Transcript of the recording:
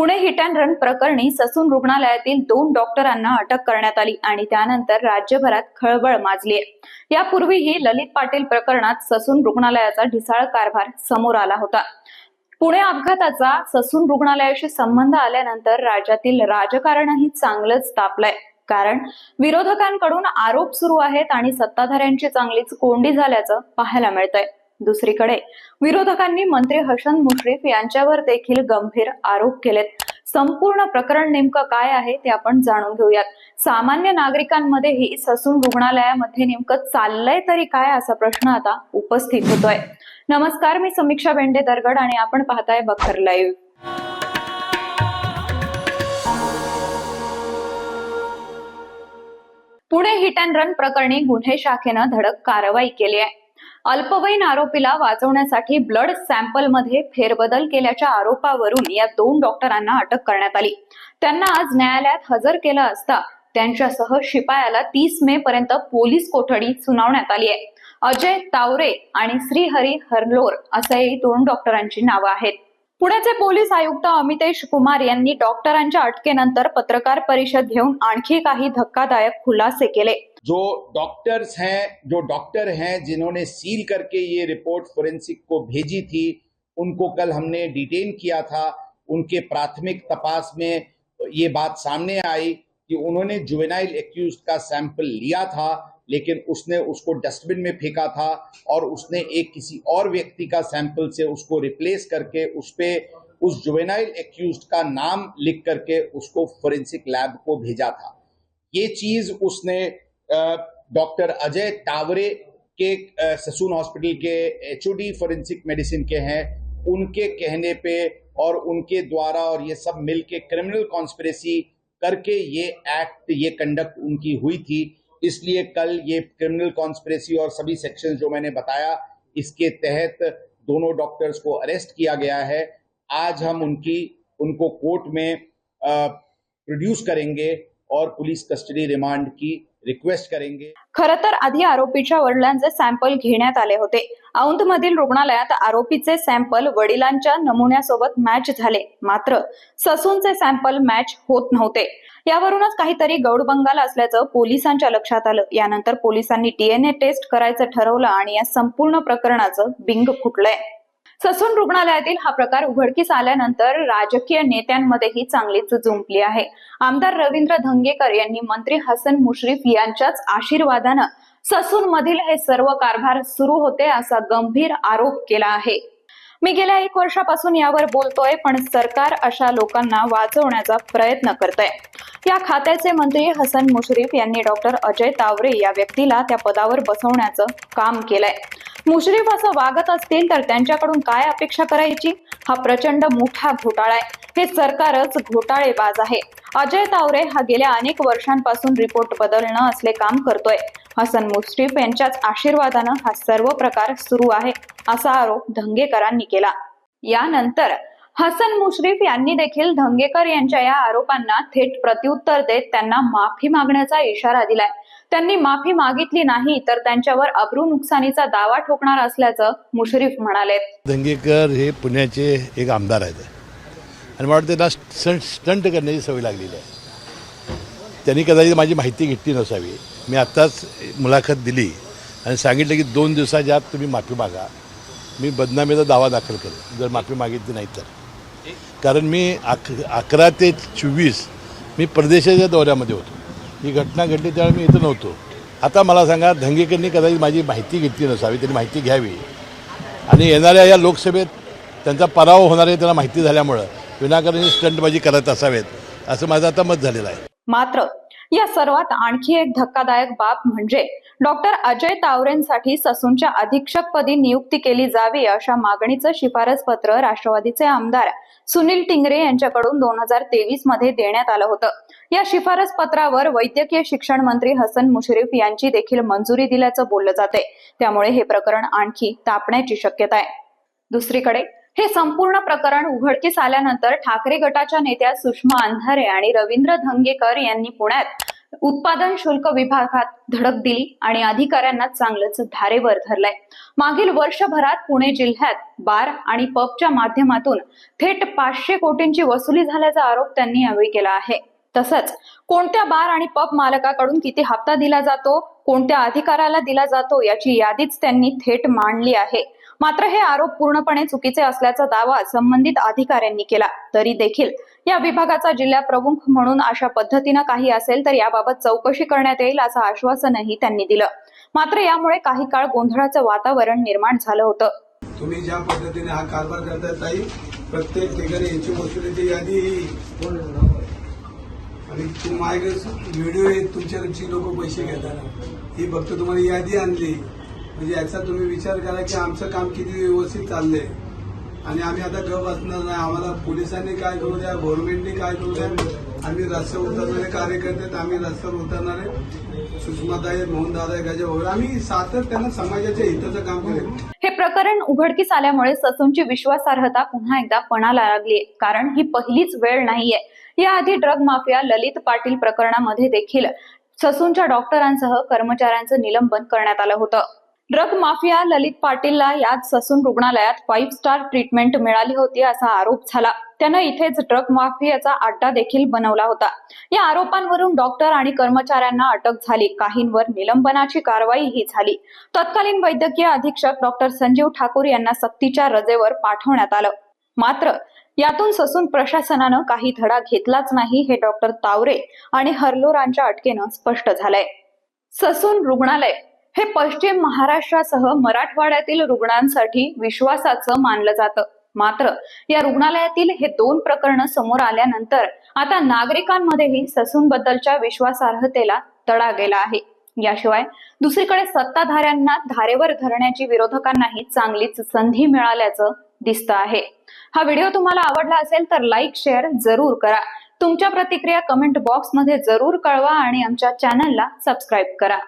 Pune hit and run प्रकरणी ससून रुग्णालयातील दोन डॉक्टरांना अटक करण्यात आली आणि त्यानंतर राज्यभरात खळबळ माजली आहे यापूर्वीही ललित पाटील प्रकरणात ससून रुग्णालयाचा ढिसाळ कारभार समोर आला होता. पुणे अपघाताचा ससून रुग्णालयाशी संबंध आल्यानंतर राज्यातील राजकारणही चांगलंच तापलंय. कारण विरोधकांकडून आरोप सुरू आहेत आणि सत्ताधाऱ्यांची चांगलीच कोंडी झाल्याचं पाहायला मिळतंय. दुसरीकडे विरोधकांनी मंत्री हसन मुश्रीफ यांच्यावर देखील गंभीर आरोप केलेत. संपूर्ण प्रकरण नेमकं काय आहे ते आपण जाणून घेऊयात. सामान्य नागरिकांमध्येही ससून रुग्णालयामध्ये नेमकं चाललंय तरी काय असा प्रश्न आता उपस्थित होतोय. नमस्कार मी समीक्षा बेंडे दरगड आणि आपण पाहताय Bakhar live. Pune hit and run प्रकरणी गुन्हे शाखेनं धडक कारवाई केली आहे. अल्पवयीन आरोपीला वाचवण्यासाठी ब्लड सॅम्पलमध्ये फेरबदल केल्याच्या आरोपावरून या दोन डॉक्टरांना अटक करण्यात आली. त्यांना आज न्यायालयात हजर केलं असता त्यांच्यासह शिपायाला तीस मे पर्यंत पोलीस कोठडी सुनावण्यात आली आहे. अजय तावरे आणि श्रीहरी हरलोर असे दोन डॉक्टरांची नावं आहेत. पुण्याचे पोलीस आयुक्त अमितेश कुमार यांनी डॉक्टरांच्या अटकेनंतर पत्रकार परिषद घेऊन आणखी काही धक्कादायक खुलासे केले. जो डॉक्टर्स हैं, जो डॉक्टर हैं, जिन्होंने सील करके ये रिपोर्ट फोरेंसिक को भेजी थी, उनको कल हमने डिटेन किया था। उनके प्राथमिक तपास में ये बात सामने आई कि उन्होंने जुवेनाइल एक्यूज का सैंपल लिया था। लेकिन उसने उसको डस्टबिन में फेंका था और उसने एक किसी और व्यक्ति का सैंपल से उसको रिप्लेस करके उस पे उस जुवेनाइल एक्यूज का नाम लिख करके उसको फोरेंसिक लैब को भेजा था। ये चीज़ उसने डॉक्टर अजय टावरे के ससून हॉस्पिटल के एच फोरेंसिक मेडिसिन के हैं। उनके कहने पे और उनके द्वारा और ये सब मिलके क्रिमिनल कॉन्स्पिरेसी करके ये एक्ट, ये कंडक्ट उनकी हुई थी। इसलिए कल ये क्रिमिनल कॉन्स्परेसी और सभी सेक्शन जो मैंने बताया, इसके तहत दोनों डॉक्टर्स को अरेस्ट किया गया है। आज हम उनकी, उनको कोर्ट में प्रोड्यूस करेंगे और पुलिस कस्टडी रिमांड की रिक्वेस्ट करेंगे। खर तर आधी आरोपीच्या वडिलांचे सॅम्पल घेण्यात आले होते. औंध मधील रुग्णालयात आरोपीचे सॅम्पल वडिलांच्या नमुन्यासोबत मॅच झाले. मात्र ससूनचे सॅम्पल मॅच होत नव्हते. यावरूनच काहीतरी गौडबंगाल असल्याचं पोलिसांच्या लक्षात आलं. यानंतर पोलिसांनी डीएनए टेस्ट करायचं ठरवलं आणि या संपूर्ण प्रकरणाचं बिंग फुटलंय. ससून रुग्णालयातील हा प्रकार उघडकीस आल्यानंतर राजकीय नेत्यांमध्येही चांगलीच जुंपली आहे. आमदार रवींद्र धंगेकर यांनी मंत्री हसन मुश्रीफ यांच्याच आशीर्वादानं ससून मधील हे सर्व कारभार सुरू होते असा गंभीर आरोप केला आहे. मी गेल्या एक वर्षापासून यावर बोलतोय पण सरकार अशा लोकांना वाचवण्याचा प्रयत्न करतंय. या खात्याचे मंत्री हसन मुश्रीफ यांनी डॉक्टर अजय तावरे या व्यक्तीला त्या पदावर बसवण्याचं काम केलंय. मुश्रीफ असं वागत असतील तर त्यांच्याकडून काय अपेक्षा करायची? हा प्रचंड मोठा घोटाळा आहे. हे सरकारच घोटाळेबाज आहे. अजय तावरे हा गेल्या अनेक वर्षांपासून रिपोर्ट बदलणं असले काम करतोय. हसन मुश्रीफ यांच्याच आशीर्वादानं हा सर्व प्रकार सुरू आहे असा आरोप धंगेकरांनी केला. यानंतर हसन मुश्रीफ यांनी देखील धंगेकर यांच्या या आरोपांना थेट प्रत्युत्तर देत त्यांना माफी मागण्याचा इशारा दिलाय. त्यांनी माफी मागितली नाही तर त्यांच्यावर अब्रू नुकसानीचा दावा ठोकणार असल्याचं मुश्रीफ म्हणाले. दंगेकर हे पुण्याचे एक आमदार आहेत. आणि मला वाटतं त्यांना स्टंट स्टंट करण्याची सवय लागलेली आहे. त्यांनी कदाचित माझी माहिती घेतली नसावी. मी आत्ताच मुलाखत दिली आणि सांगितलं की दोन दिवसाच्या आत तुम्ही माफी मागा. मी बदनामीचा दावा दाखल करेन जर माफी मागितली नाही तर. कारण मी अक अकरा ते चोवीस मी परदेशाच्या दौऱ्यामध्ये होतो. ही घटना घडली त्यावेळी मी इथं नव्हतो. आता मला सांगा धंगेकरनी कदाचित माझी माहिती घेतली नसावी त्यांनी माहिती घ्यावी. आणि येणाऱ्या या लोकसभेत त्यांचा पराभव होणार आहे त्यांना माहिती झाल्यामुळं विनाकारण स्टंटबाजी करत असावेत असं माझं आता मत झालेलं आहे. मात्र या सर्वात आणखी एक धक्कादायक बाब म्हणजे डॉक्टर अजय तावरेंसाठी ससूनच्या अधीक्षकपदी नियुक्ती केली जावी अशा मागणीचं शिफारस पत्र राष्ट्रवादीचे आमदार सुनील टिंगरे यांच्याकडून दोन हजार तेवीसमध्ये देण्यात आलं होतं. या शिफारस पत्रावर वैद्यकीय शिक्षण मंत्री हसन मुश्रीफ यांची देखील मंजुरी दिल्याचं बोललं जाते त्यामुळे हे प्रकरण आणखी तापण्याची शक्यता आहे. दुसरीकडे हे संपूर्ण प्रकरण उघडकीस आल्यानंतर ठाकरे गटाच्या नेत्या सुषमा अंधारे आणि रवींद्र धंगेकर यांनी पुण्यात उत्पादन शुल्क विभागात धडक दिली आणि अधिकाऱ्यांना चांगलंच धारेवर धरलंय. मागील वर्षभरात पुणे जिल्ह्यात बार आणि पबच्या माध्यमातून थेट पाचशे कोटींची वसुली झाल्याचा आरोप त्यांनी यावेळी केला आहे. तसंच कोणत्या बार आणि पब मालकाकडून किती हप्ता दिला जातो? कोणत्या अधिकाऱ्याला दिला जातो याची यादीच त्यांनी थेट मांडली आहे. मात्र हे आरोप पूर्णपणे चुकीचे असल्याचा दावा संबंधित अधिकाऱ्यांनी केला. तरी देखील या विभागाचा जिल्हा प्रमुख म्हणून अशा पद्धतीनं काही असेल तर याबाबत चौकशी करण्यात येईल असं आश्वासनही त्यांनी दिलं. मात्र यामुळे काही काळ गोंधळाचं वातावरण निर्माण झालं होतं. तुम्ही ज्या पद्धतीने हा कारभार करताय ताई प्रत्येक ठिकाणी याची वसुलीची यादी ही आणि व्हिडिओ तुमच्या लोक पैसे घेताना ही फक्त तुम्हाला यादी आणली. म्हणजे याचा तुम्ही विचार करा की आमचं काम किती व्यवस्थित चाललंय. आणि आम्ही आता गप असणार नाही. आम्हाला पोलिसांनी काय करू द्या गव्हर्नमेंटनी काय करू द्या. आम्ही रस्त्यावर उतरणारे कार्यकर्ते आम्ही रस्त्यावर उतरणारे. सुषमाताई मोहनदादा गजा वगैरे. आम्ही सातत्यानं समाजाच्या हिताचं काम करेल. हे प्रकरण उघडकीस आल्यामुळे ससूनची विश्वासार्हता पुन्हा एकदा पणाला लागली कारण ही पहिलीच वेळ नाहीये. याआधी ड्रग माफिया ललित पाटील प्रकरणामध्ये देखील ससूनच्या डॉक्टरांसह कर्मचाऱ्यांचं निलंबन करण्यात आलं होतं. ड्रग माफिया ललित पाटीलला याच ससून रुग्णालयात फाईव्ह स्टार ट्रीटमेंट मिळाली होती असा आरोप झाला. त्यानं इथेच ड्रग माफियाचा अड्डा देखील बनवला होता. या आरोपांवरून डॉक्टर आणि कर्मचाऱ्यांना अटक झाली. काहींवर निलंबनाची कारवाईही झाली. तत्कालीन वैद्यकीय अधीक्षक डॉक्टर संजीव ठाकूर यांना सक्तीच्या रजेवर पाठवण्यात आलं. मात्र यातून ससून प्रशासनानं काही धडा घेतलाच नाही हे डॉक्टर तावरे आणि हरलोरांच्या अटकेनं स्पष्ट झालंय. ससून रुग्णालय हे पश्चिम महाराष्ट्रासह मराठवाड्यातील रुग्णांसाठी विश्वासाचं मानलं जातं. मात्र या रुग्णालयातील हे दोन प्रकरणं समोर आल्यानंतर आता नागरिकांमध्येही ससूनबद्दलच्या विश्वासार्हतेला तडा गेला आहे. याशिवाय दुसरीकडे सत्ताधाऱ्यांना धारेवर धरण्याची विरोधकांनाही चांगलीच संधी मिळाल्याचं दिसतं आहे. हा व्हिडिओ तुम्हाला आवडला असेल तर लाईक शेअर जरूर करा. तुमच्या प्रतिक्रिया कमेंट बॉक्समध्ये जरूर कळवा आणि आमच्या चॅनलला सबस्क्राईब करा.